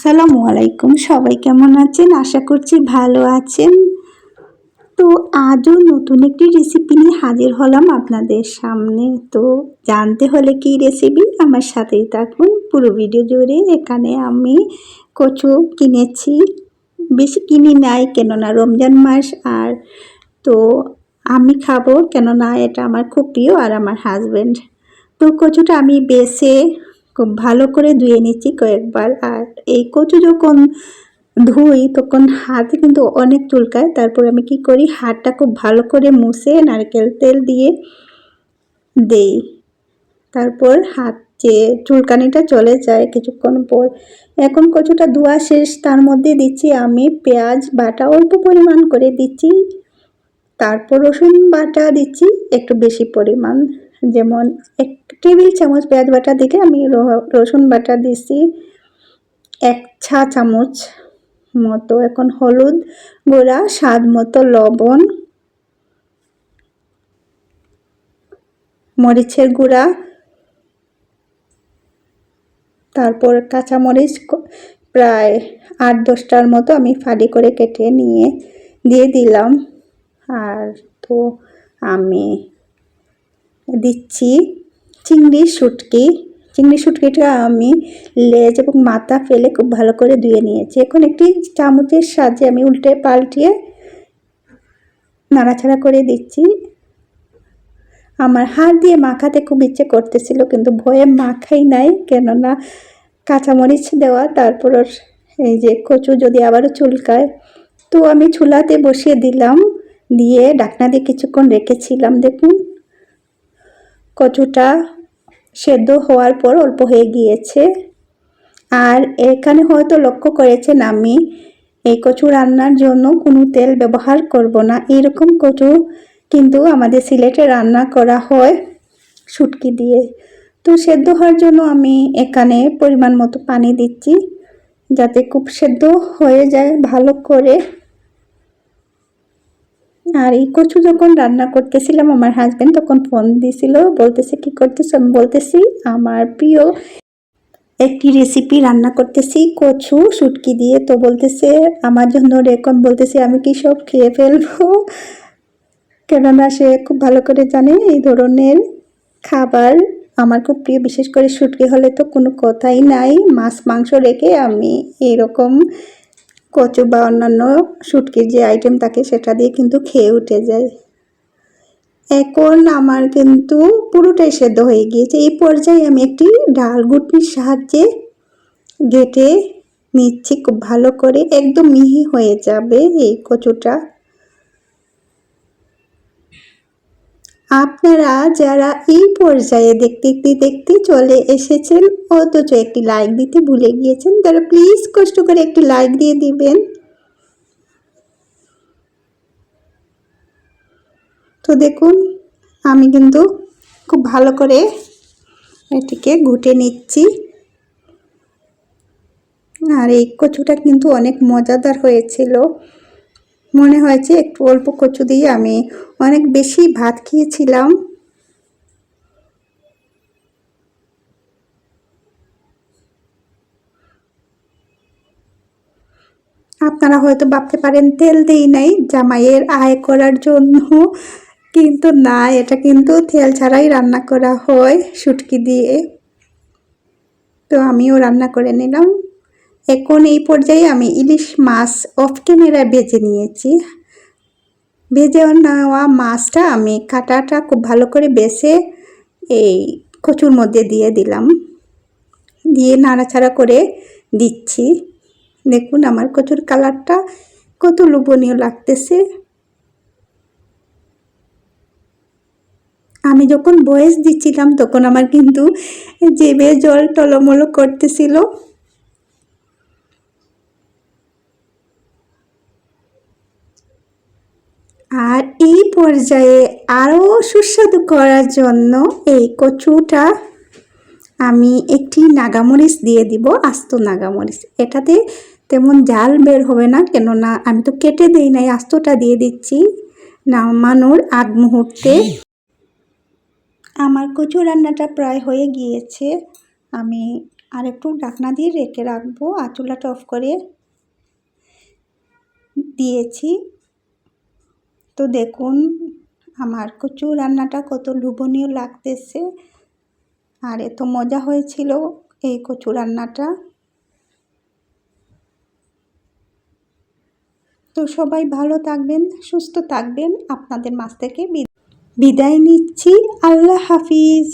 আসসালামু আলাইকুম। সবাই কেমন আছেন? আশা করছি ভালো আছেন। তো আজও নতুন একটি রেসিপি নিয়ে হাজির হলাম আপনাদের সামনে। তো জানতে হলে কি রেসিপি আমার সাথেই থাকুন। পুরো ভিডিও জুড়ে এখানে আমি কচু কিনেছি। বেশি কিনি নাই, কেননা রমজান মাস আর তো আমি খাব, কেননা এটা আমার খুব প্রিয় আর আমার হাজব্যান্ড তো কচুটা আমি বেছে খুব ভালো করে ধুয়ে নিচ্ছি কয়েকবার। আর এই কচু যখন ধুই, তখন হাতে কিন্তু অনেক চুলকায়। তারপর আমি কি করি, হাতটা খুব ভালো করে মুছে নারকেল তেল দিয়ে দেই। তারপর হাত যে চুলকানিটা চলে যায় কিছুক্ষণ পর, এখন কচুটা ধোয়া শেষ, তার মধ্যে দিচ্ছি আমি পেঁয়াজ বাটা অল্প পরিমাণ করে দিচ্ছি। তারপর রসুন বাটা দিচ্ছি, একটু বেশি পরিমাণ। যেমন এক টেবিল চামচ পেঁয়াজ বাটা দিকে আমি রসুন বাটা দিছি। এক ছা চামচ মতো এখন হলুদ গুঁড়া, স্বাদ মতো লবণ, মরিচের গুঁড়া, তারপর কাঁচামরিচ প্রায় আট দশটার মতো আমি ফালি করে কেটে নিয়ে দিয়ে দিলাম। আর তো আমি দিচ্ছি। চিংড়ি, শুটকি। চিংড়ি, শুটকিটা আমি লেজ এবং মাথা ফেলে খুব ভালো করে ধুয়ে নিয়েছি। এখন একটি চামচের সাহায্যে আমি উল্টে পাল্টিয়ে নাড়াচাড়া করে দিচ্ছি। আমার হাত দিয়ে মাখাতে খুব ইচ্ছে করতেছিল, কিন্তু ভয়ে মাখাই নাই, কেননা কাঁচামরিচ দেওয়া, তারপর এই যে কচু যদি আবারও চুলকায়। তো আমি চুলাতে বসিয়ে দিলাম, দিয়ে ডাকনা দিয়ে কিছুক্ষণ রেখেছিলাম, দেখুন। কচুটা সেদ্ধ হওয়ার পর অল্প হয়ে গিয়েছে। আর এখানে হয়তো লক্ষ্য করেছেন আমি, এই কচু রান্নার জন্য কোনো তেল ব্যবহার করব না। এরকম কচু কিন্তু আমাদের সিলেটে রান্না করা হয় শুটকি দিয়ে। তো সেদ্ধ হওয়ার জন্য আমি এখানে পরিমাণ মতো পানি দিচ্ছি যাতে খুব সেদ্ধ হয়ে যায় ভালো করে। আর এই কচু যখন রান্না করতেছিলাম, আমার হাজব্যান্ড তখন ফোন দিছিল, বলতেছে, কি করতেছে? আমি বলতেছি, আমার প্রিয় একটি রেসিপি রান্না করতেছি, কচু শুটকি দিয়ে। তো বলতেছে, আমার জন্য রেকম বলতেছে, আমি কি সব খেয়ে ফেলব? কেননা সে খুব ভালো করে জানে এই ধরনের খাবার আমার খুব প্রিয়, বিশেষ করে শুটকি হলে তো কোনো কথাই নাই। মাছ, মাংস রেখে আমি এরকম কচু বা অন্যান্য শুটকির যে আইটেম থাকে সেটা দিয়ে কিন্তু খেয়ে উঠে যায়। এখন আমার কিন্তু পুরোটাই সেদ্ধ হয়ে গিয়েছে। এই পর্যায়ে আমি একটি ডাল গুটির সাহায্যে গেটে নিচ্ছি। খুব ভালো করে, একদম মিহি হয়ে যাবে এই কচুটা। আপনারা যারা এই পর্যায়ে দেখতে দেখতে চলে এসেছেন, অথচ একটি লাইক দিতে ভুলে গিয়েছেন, তারা প্লিজ কষ্ট করে একটি লাইক দিয়ে দিবেন। তো দেখুন, আমি কিন্তু খুব ভালো করে এটিকে ঘুটে নিচ্ছি। আর এই কচুটা কিন্তু অনেক মজাদার হয়েছিল। মনে হয়েছে একটু অল্প কচু দিয়ে আমি অনেক বেশি ভাত খেয়েছিলাম। আপনারা হয়তো ভাবতে পারেন, তেল দিই নাই, জামাইয়ের আয় করার জন্য। কিন্তু না, এটা কিন্তু তেল ছাড়াই রান্না করা হয় শুটকি দিয়ে। তো আমিও রান্না করে নিলাম। এখন এই পর্যায়ে আমি ইলিশ মাছ অফ ক্যামেরায় ভেজে নিয়েছি। ভেজে নেওয়া মাছটা আমি কাটাটা খুব ভালো করে বেছে এই কচুর মধ্যে দিয়ে দিলাম। দিয়ে নাড়াচাড়া করে দিচ্ছি। দেখুন আমার কচুর কালারটা কত লোভনীয় লাগতেছে। আমি যখন বয়স দিচ্ছিলাম তখন আমার কিন্তু জেবে জল টলমলো করতেছিল। আর এই পর্যায়ে আরও সুস্বাদু করার জন্য এই কচুটা আমি একটি নাগামরিচ দিয়ে দিব, আস্ত নাগামরিচ। এটাতে তেমন জাল বের হবে না, কেননা আমি তো কেটে দিই নাই, আস্তটা দিয়ে দিচ্ছি নামানোর আগ মুহূর্তে। আমার কচু রান্নাটা প্রায় হয়ে গিয়েছে। আমি আর একটু ঢাকনা দিয়ে রেখে রাখব, আর চুলাটা অফ করে দিয়েছি। তো দেখুন, আমার কচু রান্নাটা কত লোভনীয় লাগতেছে। আর এত মজা হয়েছিল এই কচু রান্নাটা। তো সবাই ভালো থাকবেন, সুস্থ থাকবেন। আপনাদের মাছ থেকে বিদায় নিচ্ছি। আল্লাহ হাফিজ।